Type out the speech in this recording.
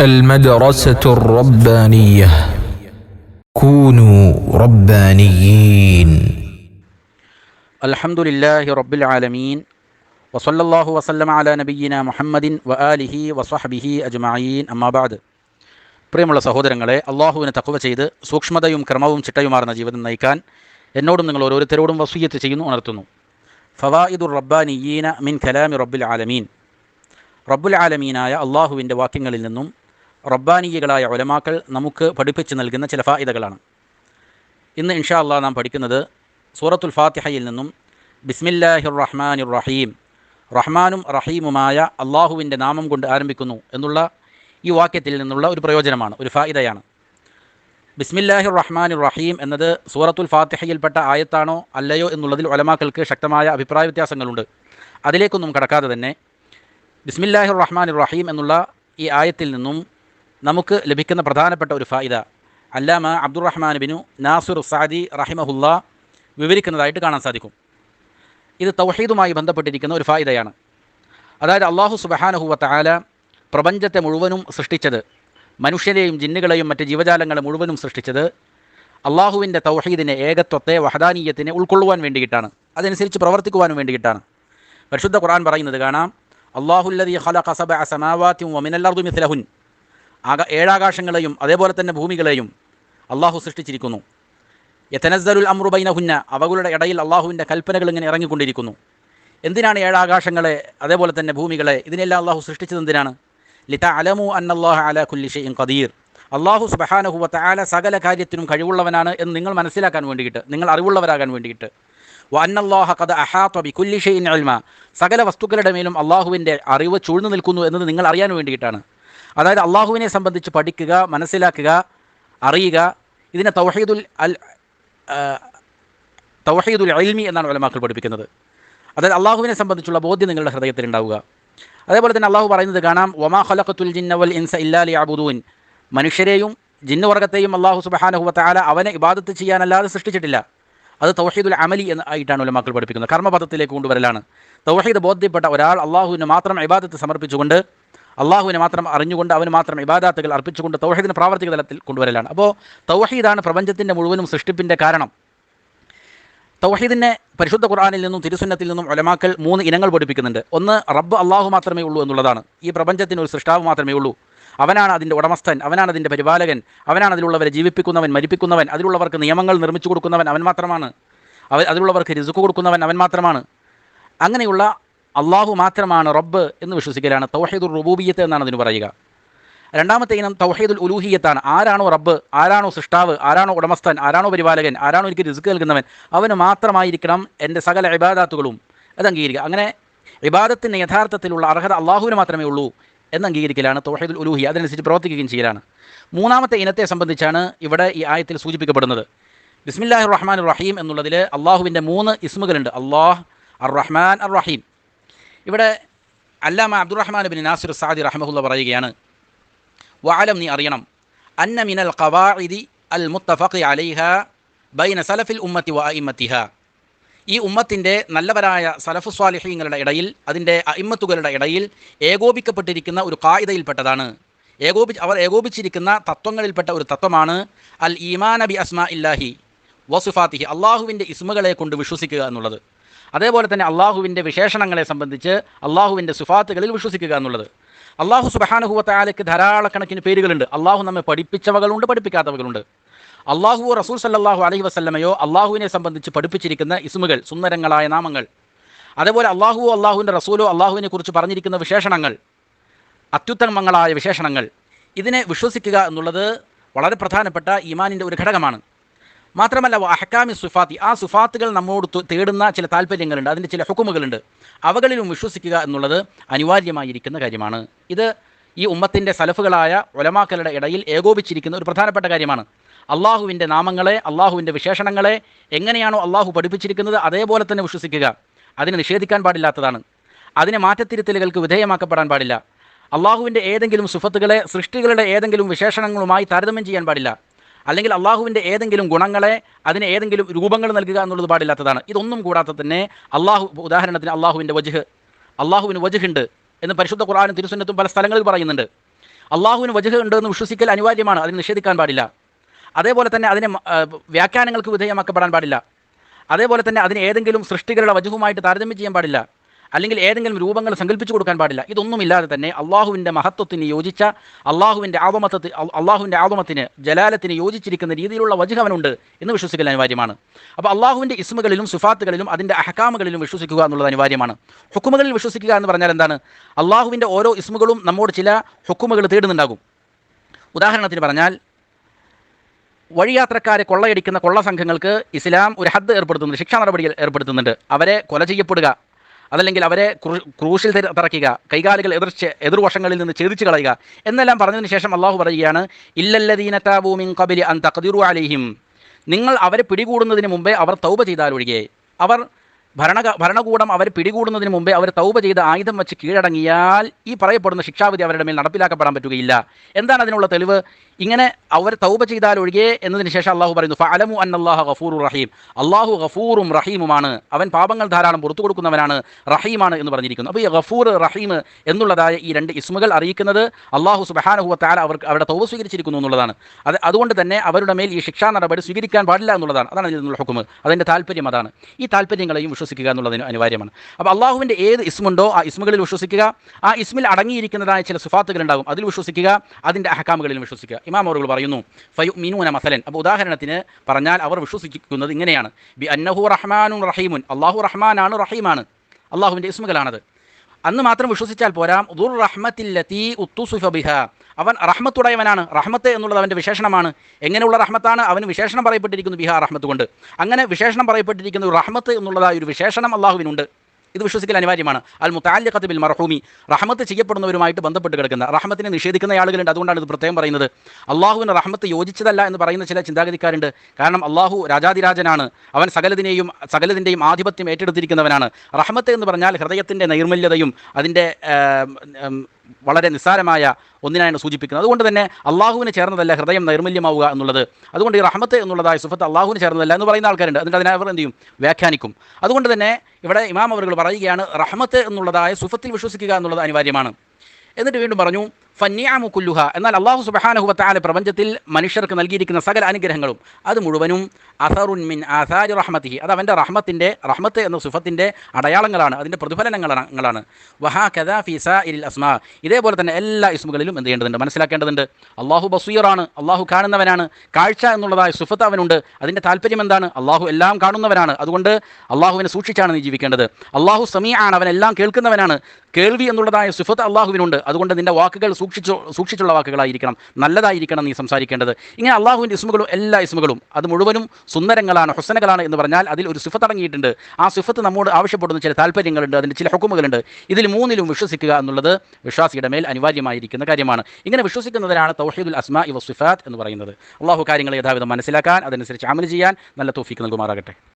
المدرسة الربانية كونوا ربانيين الحمد لله رب العالمين وصلى الله وسلم على نبينا മുഹമ്മദിൻ വആലിഹി വസ്വഹബിഹി അജ്മഈൻ അമ്മാ ബഅദ് പ്രിയമുള്ള സഹോദരങ്ങളെ അള്ളാഹുവിനെ തഖ്വ ചെയ്ത് സൂക്ഷ്മതയും ക്രമവും ചിട്ടയുമാർന്ന ജീവിതം നയിക്കാൻ എന്നോടും നിങ്ങൾ ഓരോരുത്തരോടും വസൂയത്ത് ചെയ്യുന്നു ഉണർത്തുന്നു ഫവായിദുർ റബ്ബാനിയീന മിൻ കലാമി റബ്ബുൽ ആലമീൻ റബ്ബുൽ ആലമീനായ അള്ളാഹുവിൻ്റെ വാക്യങ്ങളിൽ നിന്നും റബ്ബാനീയകളായ ഒലമാക്കൾ നമുക്ക് പഠിപ്പിച്ച് നൽകുന്ന ചില ഫായിദകളാണ്. ഇന്ന് ഇൻഷാ അള്ളാഹ് നാം പഠിക്കുന്നത് സൂറത്തുൽ ഫാത്തിഹയിൽ നിന്നും ബിസ്മില്ലാഹിർ റഹ്മാനിർ റഹീം റഹ്മാനും റഹീമുമായ അള്ളാഹുവിന്റെ നാമം കൊണ്ട് ആരംഭിക്കുന്നു എന്നുള്ള ഈ വാക്യത്തിൽ നിന്നുള്ള ഒരു പ്രയോജനമാണ് ഒരു ഫായിദയാണ്. ബിസ്മില്ലാഹിർ റഹ്മാനിർ റഹീം എന്നത് സൂറത്തുൽ ഫാത്തിഹയിൽപ്പെട്ട ആയത്താണോ അല്ലയോ എന്നുള്ളതിൽ ഒലമാക്കൾക്ക് ശക്തമായ അഭിപ്രായ വ്യത്യാസങ്ങളുണ്ട്. അതിലേക്കൊന്നും കടക്കാതെ തന്നെ ബിസ്മില്ലാഹിർ റഹ്മാനിർ റഹീം എന്നുള്ള ഈ ആയത്തിൽ നിന്നും നമുക്ക് ലഭിക്കുന്ന പ്രധാനപ്പെട്ട ഒരു ഫായിദ. അല്ലാമ അബ്ദുറഹ്മാൻ ബിനു നാസുർ സാദി റഹിമഹുല്ല വിവരിക്കുന്നതായിട്ട് കാണാൻ സാധിക്കും. ഇത് തൗഹീദുമായി ബന്ധപ്പെട്ടിരിക്കുന്ന ഒരു ഫായിദയാണ്. അതായത് അള്ളാഹു സുബഹാനഹുവ തആല പ്രപഞ്ചത്തെ മുഴുവനും സൃഷ്ടിച്ചത് മനുഷ്യരെയും ജിന്നുകളെയും മറ്റ് ജീവജാലങ്ങളെ മുഴുവനും സൃഷ്ടിച്ചത് അള്ളാഹുവിന്റെ തൗഹീദിനെ ഏകത്വത്തെ വഹദാനീയത്തിനെ ഉൾക്കൊള്ളുവാൻ വേണ്ടിയിട്ടാണ്. അതനുസരിച്ച് പ്രവർത്തിക്കുവാനും വേണ്ടിയിട്ടാണ്. പരിശുദ്ധ ഖുർആൻ പറയുന്നത് കാണാം അള്ളാഹുല്ലതി ഖലഖ സബഅ സമാവാത്തിൻ വമിനൽ അർദി ആക ഏഴാകാശങ്ങളെയും അതേപോലെ തന്നെ ഭൂമികളെയും അള്ളാഹു സൃഷ്ടിച്ചിരിക്കുന്നു. യതനസ്സലുൽ അമ്രുബൈന ബൈനഹുന്ന അവകളുടെ ഇടയിൽ അള്ളാഹുവിന്റെ കൽപ്പനകൾ ഇങ്ങനെ ഇറങ്ങിക്കൊണ്ടിരിക്കുന്നു. എന്തിനാണ് ഏഴാകാശങ്ങളെ അതേപോലെ തന്നെ ഭൂമികളെ ഇതിനെല്ലാം അള്ളാഹു സൃഷ്ടിച്ചത് എന്തിനാണ്? ലിത അലമു അന്നല്ലാഹ അല കുല്ലി കദീർ അള്ളാഹു സുബഹാനഹുവ ആല സകല കാര്യത്തിനും കഴിവുള്ളവനാണ് എന്ന് നിങ്ങൾ മനസ്സിലാക്കാൻ വേണ്ടിയിട്ട് നിങ്ങൾ അറിവുള്ളവരാകാൻ വേണ്ടിയിട്ട്. വ അന്നല്ലാഹ ഖദ അഹാത്ത ബി കുല്ലി ഷെയ്ൻ ഇൽമ. സകല വസ്തുക്കളുടെ മേലും അള്ളാഹുവിന്റെ അറിവ് ചൂഴ്ന്നു നിൽക്കുന്നു എന്നത് നിങ്ങൾ അറിയാൻ വേണ്ടിയിട്ടാണ്. അതായത് അള്ളാഹുവിനെ സംബന്ധിച്ച് പഠിക്കുക മനസ്സിലാക്കുക അറിയുക. ഇതിനെ തൗഹീദുൽ അൽ തൗഹീദുൽ അൽമി എന്നാണ് ഉലമാക്കൾ പഠിപ്പിക്കുന്നത്. അതായത് അള്ളാഹുവിനെ സംബന്ധിച്ചുള്ള ബോധ്യം നിങ്ങളുടെ ഹൃദയത്തിൽ ഉണ്ടാവുക അതേപോലെ തന്നെ അള്ളാഹു പറയുന്നത് കാണാം വമാ ഖലഖത്തുൽ ജിന്നവൽ ഇൻസ ഇല്ലാ അബുദൂൻ മനുഷ്യരെയും ജിന്നുവർഗത്തെയും അള്ളാഹു സുബ്ഹാനഹു വതആല അവനെ ഇബാദത്ത് ചെയ്യാനല്ലാതെ സൃഷ്ടിച്ചിട്ടില്ല. അത് തൗഹീദുൽ അമലി എന്ന് ആയിട്ടാണ് ഉലമാക്കൾ പഠിപ്പിക്കുന്നത്. കർമ്മപദത്തിലേക്ക് കൊണ്ടുവരലാണ്. തൗഹീദ് ബോധ്യപ്പെട്ട ഒരാൾ അള്ളാഹുവിന് മാത്രം ഇബാദത്ത് സമർപ്പിച്ചുകൊണ്ട് അള്ളാഹുവിനെ മാത്രം അറിഞ്ഞുകൊണ്ട് അവന് മാത്രം ഇബാദാത്തുകൾ അർപ്പിച്ചുകൊണ്ട് തൗഹീദിന് പ്രാവർത്തിക തലത്തിൽ കൊണ്ടുവരലാണ്. അപ്പോൾ തൗഹീദാണ് പ്രപഞ്ചത്തിന്റെ മുഴുവനും സൃഷ്ടിപ്പിന്റെ കാരണം. തൗഹീദിനെ പരിശുദ്ധ ഖുർആനിൽ നിന്നും തിരുസുന്നത്തിൽ നിന്നും ഒലമാക്കൽ മൂന്ന് ഇനങ്ങൾ പഠിപ്പിക്കുന്നുണ്ട്. ഒന്ന് റബ്ബ് അള്ളാഹു മാത്രമേ ഉള്ളൂ എന്നുള്ളതാണ്. ഈ പ്രപഞ്ചത്തിന് ഒരു സൃഷ്ടാവ് മാത്രമേ ഉള്ളൂ. അവനാണ് അതിന്റെ ഉടമസ്ഥൻ അവനാണ് അതിന്റെ പരിപാലകൻ അവനാണ് അതിലുള്ളവരെ ജീവിപ്പിക്കുന്നവൻ മരിപ്പിക്കുന്നവൻ അതിലുള്ളവർക്ക് നിയമങ്ങൾ നിർമ്മിച്ചു കൊടുക്കുന്നവൻ അവൻ മാത്രമാണ്. അവ അതിലുള്ളവർക്ക് രിസുക്ക് കൊടുക്കുന്നവൻ അവൻ മാത്രമാണ്. അങ്ങനെയുള്ള അള്ളാഹു മാത്രമാണ് റബ്ബ് എന്ന് വിശ്വസിക്കലാണ്. തൗഹീദുൽ റുബൂബിയത്ത് എന്നാണ് അതിന് പറയുക. രണ്ടാമത്തെ ഇനം തൗഹീദുൽ ഉലൂഹിയത്താണ് ആരാണോ റബ്ബ് ആരാണോ സൃഷ്ടാവ് ആരാണോ ഉടമസ്ഥൻ ആരാണോ പരിപാലകൻ ആരാണോ എനിക്ക് റിസ്ക് നൽകുന്നവൻ അവന് മാത്രമായിരിക്കണം എന്റെ സകല ഇബാദാത്തുകളും അത് അംഗീകരിക്കുക. അങ്ങനെ ഇബാദത്തിന്റെ യഥാർത്ഥത്തിലുള്ള അർഹത അള്ളാഹുവിന് മാത്രമേ ഉള്ളൂ എന്ന് അംഗീകരിക്കലാണ് തൗഹീദുൽ ഉലൂഹി. അതനുസരിച്ച് പ്രവർത്തിക്കുകയും ചെയ്യലാണ്. മൂന്നാമത്തെ ഇനത്തെ സംബന്ധിച്ചാണ് ഇവിടെ ഈ ആയത്തിൽ സൂചിപ്പിക്കപ്പെടുന്നത്. ബിസ്മില്ലാഹിർ റഹ്മാൻ റഹീം എന്നുള്ളതിൽ അള്ളാഹുവിന്റെ മൂന്ന് ഇസ്മുകളുണ്ട്. അള്ളാഹ് അർ റഹ്മാൻ അർ റഹീം. ഇവിടെ അല്ലാമ അബ്ദുറഹ്മാൻ ബിൻ നാസിർ സാദി റഹ്മഹുല്ല പറയുകയാണ് വാലം നീ അറിയണം അന്ന മിനൽ ഖവാഇദി അൽ മുത്തഫഖി അലൈഹ ബൈന സലഫിൽ ഉമ്മത്തി വ ഇമ്മത്തിഹ ഈ ഉമ്മത്തിന്റെ നല്ലവരായ സലഫു സ്വാലിഹീങ്ങളുടെ ഇടയിൽ അതിന്റെ അയിമ്മത്തുകളുടെ ഇടയിൽ ഏകോപിക്കപ്പെട്ടിരിക്കുന്ന ഒരു കായികയിൽപ്പെട്ടതാണ് ഏകോപി അവർ ഏകോപിച്ചിരിക്കുന്ന തത്വങ്ങളിൽപ്പെട്ട ഒരു തത്വമാണ് അൽ ഈമാന ബി അസ്മ ഇല്ലാഹി വസുഫാത്തിഹി അള്ളാഹുവിന്റെ ഇസ്മുകളെ കൊണ്ട് വിശ്വസിക്കുക എന്നുള്ളത്. അതേപോലെ തന്നെ അള്ളാഹുവിന്റെ വിശേഷണങ്ങളെ സംബന്ധിച്ച് അള്ളാഹുവിന്റെ സുഫാത്തുകളിൽ വിശ്വസിക്കുക എന്നുള്ളത്. അള്ളാഹു സുബഹാനുഹുവത്തായാലയ്ക്ക് ധാരാളക്കണക്കിന് പേരുകളുണ്ട്. അള്ളാഹു നമ്മെ പഠിപ്പിച്ചവകളുണ്ട് പഠിപ്പിക്കാത്തവകളുണ്ട്. അള്ളാഹു റസൂൽ സല്ലാഹു അലഹി വസ്ലമയോ അള്ളാഹുവിനെ സംബന്ധിച്ച് പഠിപ്പിച്ചിരിക്കുന്ന ഇസ്മുകൾ സുന്ദരങ്ങളായ നാമങ്ങൾ. അതേപോലെ അള്ളാഹുവോ അള്ളാഹുവിന്റെ റസൂലോ അള്ളാഹുവിനെ കുറിച്ച് പറഞ്ഞിരിക്കുന്ന വിശേഷണങ്ങൾ അത്യുത്തമങ്ങളായ വിശേഷണങ്ങൾ ഇതിനെ വിശ്വസിക്കുക എന്നുള്ളത് വളരെ പ്രധാനപ്പെട്ട ഈമാനിന്റെ ഒരു ഘടകമാണ്. മാത്രമല്ല അഹക്കാമി സുഫാത്തി ആ സുഫാത്തുകൾ നമ്മോട് തേടുന്ന ചില താല്പര്യങ്ങളുണ്ട് അതിന്റെ ചില ഹുക്കുമുകളുണ്ട്. അവകളിലും വിശ്വസിക്കുക എന്നുള്ളത് അനിവാര്യമായിരിക്കുന്ന കാര്യമാണ്. ഇത് ഈ ഉമ്മത്തിന്റെ സലഫുകളായ ഒലമാക്കളുടെ ഇടയിൽ ഏകോപിച്ചിരിക്കുന്ന ഒരു പ്രധാനപ്പെട്ട കാര്യമാണ്. അള്ളാഹുവിന്റെ നാമങ്ങളെ അള്ളാഹുവിന്റെ വിശേഷണങ്ങളെ എങ്ങനെയാണോ അള്ളാഹു പഠിപ്പിച്ചിരിക്കുന്നത് അതേപോലെ തന്നെ വിശ്വസിക്കുക. അതിനെ നിഷേധിക്കാൻ പാടില്ലാത്തതാണ്. അതിനെ മാറ്റത്തിരുത്തലുകൾക്ക് വിധേയമാക്കപ്പെടാൻ പാടില്ല. അള്ളാഹുവിന്റെ ഏതെങ്കിലും സുഫത്തുകളെ സൃഷ്ടികളുടെ ഏതെങ്കിലും വിശേഷണങ്ങളുമായി താരതമ്യം ചെയ്യാൻ പാടില്ല. അല്ലെങ്കിൽ അള്ളാഹുവിന്റെ ഏതെങ്കിലും ഗുണങ്ങളെ അതിന് ഏതെങ്കിലും രൂപങ്ങൾ നൽകുക എന്നുള്ളത് പാടില്ലാത്തതാണ്. ഇതൊന്നും കൂടാതെ തന്നെ അള്ളാഹു ഉദാഹരണത്തിന് അള്ളാഹുവിന്റെ വജുഹ്. അള്ളാഹുവിന് വജുഹുണ്ട് എന്ന് പരിശുദ്ധ ഖുർആാനും തിരുസുന്നത്തും പല സ്ഥലങ്ങളിൽ പറയുന്നുണ്ട്. അള്ളാഹുവിന് വജഹ് ഉണ്ട് എന്ന് വിശ്വസിക്കൽ അനിവാര്യമാണ് അതിന് നിഷേധിക്കാൻ പാടില്ല. അതേപോലെ തന്നെ അതിനെ വ്യാഖ്യാനങ്ങൾക്ക് വിധേയമാക്കപ്പെടാൻ പാടില്ല. അതേപോലെ തന്നെ അതിന് ഏതെങ്കിലും സൃഷ്ടികളുടെ വജുഹുമായിട്ട് താരതമ്യം ചെയ്യാൻ പാടില്ല. അല്ലെങ്കിൽ ഏതെങ്കിലും രൂപങ്ങൾ സങ്കല്പിച്ചു കൊടുക്കാൻ പാടില്ല. ഇതൊന്നുമില്ലാതെ തന്നെ അള്ളാഹുവിന്റെ മഹത്വത്തിന് യോജിച്ച അള്ളാഹുവിന്റെ ആവമത്തത്തിന് അള്ളാഹുവിന്റെ ആവമത്തിന് ജലാലത്തിന് യോജിച്ചിരിക്കുന്ന രീതിയിലുള്ള വജുഹവനുണ്ട് എന്ന് വിശ്വസിക്കൽ അനിവാര്യമാണ്. അപ്പോൾ അള്ളാഹുവിന്റെ ഇസ്മുകളിലും സുഫാത്തുകളിലും അതിന്റെ അഹക്കാമുകളിലും വിശ്വസിക്കുക എന്നുള്ളത് അനിവാര്യമാണ്. ഹുക്കുമുകളിൽ വിശ്വസിക്കുക എന്ന് പറഞ്ഞാൽ എന്താണ്? അള്ളാഹുവിന്റെ ഓരോ ഇസ്മുകളും നമ്മോട് ചില ഹുക്കുമുകൾ തേടുന്നുണ്ടാകും. ഉദാഹരണത്തിന് പറഞ്ഞാൽ വഴിയാത്രക്കാരെ കൊള്ളയടിക്കുന്ന കൊള്ള സംഘങ്ങൾക്ക് ഇസ്ലാം ഒരു ഹദ് ഏർപ്പെടുത്തുന്നുണ്ട് ശിക്ഷാ നടപടികൾ ഏർപ്പെടുത്തുന്നുണ്ട്. അവരെ കൊല ചെയ്യപ്പെടുക അതല്ലെങ്കിൽ അവരെ ക്രൂ- ക്രൂശിൽ തറയ്ക്കുക കൈകാലുകൾ എതിർച്ച് എതിർവശങ്ങളിൽ നിന്ന് ഛേദിച്ച് കളയുക. എന്നെല്ലാം പറഞ്ഞതിന് ശേഷം അള്ളാഹു പറയുകയാണ് ഇല്ലല്ലദീന താബൂ മിൻ ഖബലി അൻ തഖ്ദിറു അലിഹിം. നിങ്ങൾ അവരെ പിടികൂടുന്നതിന് മുമ്പേ അവർ തൗബ ചെയ്താൽ ഒഴികെ. അവർ ഭരണ ഭരണകൂടം അവർ പിടികൂടുന്നതിന് മുമ്പേ അവർ തൗബ ചെയ്ത് ആയുധം വെച്ച് കീഴടങ്ങിയാൽ ഈ പറയപ്പെടുന്ന ശിക്ഷാവിധി അവരുടെ മേൽ നടപ്പിലാക്കപ്പെടാൻ പറ്റുകയില്ല. എന്താണ് അതിനുള്ള തെളിവ്? ഇങ്ങനെ അവർ തൗബ ചെയ്താൽ ഒഴികെ എന്നതിന് ശേഷം അള്ളാഹു പറയുന്നു ഫഅലമു അള്ളാഹു ഗഫൂറു റഹീം. അള്ളാഹു ഗഫൂറും റഹീമുമാണ്. അവൻ പാപങ്ങൾ ധാരാളം പുറത്തു കൊടുക്കുന്നവനാണ് റഹീമാണ് എന്ന് പറഞ്ഞിരിക്കുന്നു. അപ്പോൾ ഈ ഗഫൂർ റഹീം എന്നുള്ളതായ ഈ രണ്ട് ഇസ്മുകൾ അറിയിക്കുന്നത് അള്ളാഹു സുബഹാനഹുവ താല അവർക്ക് അവരുടെ തൗബ സ്വീകരിച്ചിരിക്കുന്നു എന്നുള്ളതാണ്. അത് അതുകൊണ്ട് തന്നെ അവരുടെ മേൽ ഈ ശിക്ഷാ നടപടി സ്വീകരിക്കാൻ പാടില്ല എന്നുള്ളതാണ്. അതാണ് ഇതിനുള്ള ഹുക്കുമ് അതിന്റെ താല്പര്യം അതാണ്. ഈ താല്പര്യങ്ങളെയും വിശ്വസിക്കുക എന്നുള്ളതിന് അനിവാര്യമാണ്. അപ്പോൾ അള്ളാഹുവിന്റെ ഏത് ഇസ്മുണ്ടോ ആ ഇസ്മുകളിൽ വിശ്വസിക്കുക. ആ ഇസ്മിൽ അടങ്ങിയിരിക്കുന്നതായ ചില സുഫാത്തുകൾ ഉണ്ടാകും അതിൽ വിശ്വസിക്കുക അതിന്റെ അഹക്കാമുകളിൽ വിശ്വസിക്കുക. ഇമാം പറയുന്നു ഫയു മിനൂന മസലൻ. അപ്പോൾ ഉദാഹരണത്തിന് പറഞ്ഞാൽ അവർ വിശ്വസിക്കുന്നത് ഇങ്ങനെയാണ്. ബി അന്നഹു റഹ്മാനും റഹീമുൻ. അള്ളാഹു റഹ്മാനാണ് റഹീമാണ്. അള്ളാഹുവിന്റെ ഇസ്മുകളാണത്. അന്ന് മാത്രം വിശ്വസിച്ചാൽ പോരാം ദുർ റഹ്മത്തില്ലത്തി ഉത്തുസുഫ ബിഹ. അവൻ റഹ്മത്തുടയവനാണ്. റഹ്മത്ത് എന്നുള്ളത് അവന്റെ വിശേഷണമാണ്. എങ്ങനെയുള്ള റഹ്മത്താണ്? അവന് വിശേഷണം പറയപ്പെട്ടിരിക്കുന്നു ബിഹാർ റഹ്മത്ത് കൊണ്ട്. അങ്ങനെ വിശേഷണം പറയപ്പെട്ടിരിക്കുന്ന റഹ്മത്ത് എന്നുള്ളതായ ഒരു വിശേഷണം അള്ളാഹുവിനുണ്ട് ഇത് വിശ്വസിക്കൽ അനിവാര്യമാണ്. അൽ മുത്താലിഖത്ത് ബിൽ മർഹൂമി. റഹ്മത്ത് ചെയ്യപ്പെടുന്നവരുമായിട്ട് ബന്ധപ്പെട്ട് കിടക്കുന്ന റഹ്മത്തിനെ നിഷേധിക്കുന്ന ആളുകളുണ്ട്. അതുകൊണ്ടാണ് ഇത് പ്രത്യേകം പറയുന്നത്. അള്ളാഹുവിന് റഹ്മത്ത് യോജിച്ചതല്ല എന്ന് പറയുന്ന ചില ചിന്താഗതിക്കാരുണ്ട്. കാരണം അള്ളാഹു രാജാതിരാജനാണ്. അവൻ സകലതിനെയും സകലതിന്റെയും ആധിപത്യം ഏറ്റെടുത്തിരിക്കുന്നവനാണ്. റഹ്മത്ത് എന്ന് പറഞ്ഞാൽ ഹൃദയത്തിന്റെ നൈർമല്യതയും അതിന്റെ വളരെ നിസ്സാരമായ ഒന്നിനാണ് സൂചിപ്പിക്കുന്നത്. അതുകൊണ്ട് തന്നെ അള്ളാഹുവിന് ചേർന്നതല്ല ഹൃദയം നൈർമല്യമാവുക എന്നുള്ളത്. അതുകൊണ്ട് ഈ റഹ്മത്ത് എന്നുള്ളതായ സുഫത്ത് അള്ളാഹുവിന് ചേർന്നതല്ല എന്ന് പറയുന്ന ആൾക്കാരുണ്ട്. എന്നിട്ട് അതിനെ അവർ എന്ത് ചെയ്യും? വ്യാഖ്യാനിക്കും. അതുകൊണ്ട് തന്നെ ഇവിടെ ഇമാം അവറുകൾ പറയുകയാണ് റഹ്മത്ത് എന്നുള്ളതായ സുഫത്തിൽ വിശ്വസിക്കുക എന്നുള്ളത് അനിവാര്യമാണ്. എന്നിട്ട് വീണ്ടും പറഞ്ഞു ഫന്യാമു കുല്ലുഹ. എന്നാൽ അള്ളാഹു സുബഹാനഹുബത്താല പ്രപഞ്ചത്തിൽ മനുഷ്യർക്ക് നൽകിയിരിക്കുന്ന സകല അനുഗ്രഹങ്ങളും അത് മുഴുവനും അസറുൻ മിൻ ആസാരി റഹ്മത്തിഹി. അത് അവന്റെ റഹ്മത്തിന്റെ റഹ്മത്ത് എന്ന സുഫത്തിന്റെ അടയാളങ്ങളാണ്. അതിന്റെ പ്രതിഫലനങ്ങളാണ് വഹാ കഥാ ഫിസ ഇൽ അസ്മാ. ഇതേപോലെ തന്നെ എല്ലാ ഇസ്മുകളിലും എന്ത് ചെയ്യേണ്ടതുണ്ട്? മനസ്സിലാക്കേണ്ടതുണ്ട്. അള്ളാഹു ബസീറാണ് അള്ളാഹു കാണുന്നവനാണ്. കാഴ്ച എന്നുള്ളതായ സുഫത്ത് അവനുണ്ട്. അതിന്റെ താല്പര്യം എന്താണ്? അള്ളാഹു എല്ലാം കാണുന്നവനാണ്. അതുകൊണ്ട് അള്ളാഹുവിനെ സൂക്ഷിച്ചാണ് നീ ജീവിക്കേണ്ടത്. അള്ളാഹു സമീ ആണ് അവൻ എല്ലാം കേൾക്കുന്നവനാണ്. കേൾവി എന്നുള്ളതായ സുഫത്ത് അള്ളാഹുവിനുണ്ട് അതുകൊണ്ട് നിന്റെ വാക്കുകൾ സൂക്ഷിച്ചു സൂക്ഷിച്ചുള്ള വാക്കുകളായിരിക്കണം. നല്ലതായിരിക്കണം നീ സംസാരിക്കേണ്ടത്. ഇങ്ങനെ അള്ളാഹുവിന്റെ ഇസ്മുകളും എല്ലാ ഇസ്മുകളും അത് മുഴുവനും സുന്ദരങ്ങളാണ് ഹുസനകളാണ് എന്ന് പറഞ്ഞാൽ അതിൽ ഒരു സിഫത്ത് അടങ്ങിയിട്ടുണ്ട്. ആ സിഫത്ത് നമ്മോട് ആവശ്യപ്പെടുന്ന ചില താല്പര്യങ്ങളുണ്ട് അതിന്റെ ചില ഹുക്കുമുകളുണ്ട്. ഇതിൽ മൂന്നിലും വിശ്വസിക്കുക എന്നുള്ളത് വിശ്വാസിയുടെ മേൽ അനിവാര്യമായിരിക്കുന്ന കാര്യമാണ്. ഇങ്ങനെ വിശ്വസിക്കുന്നതിനാണ് തൗഹീദുൽ അസ്മാ ഇവ സിഫാത്ത് എന്ന് പറയുന്നത്. അള്ളാഹു കാര്യങ്ങൾ യഥാവിധം മനസ്സിലാക്കാൻ അതനുസരിച്ച് അമൽ ചെയ്യാൻ നല്ല തോഫിക്ക് നൽകുമാറാകട്ടെ.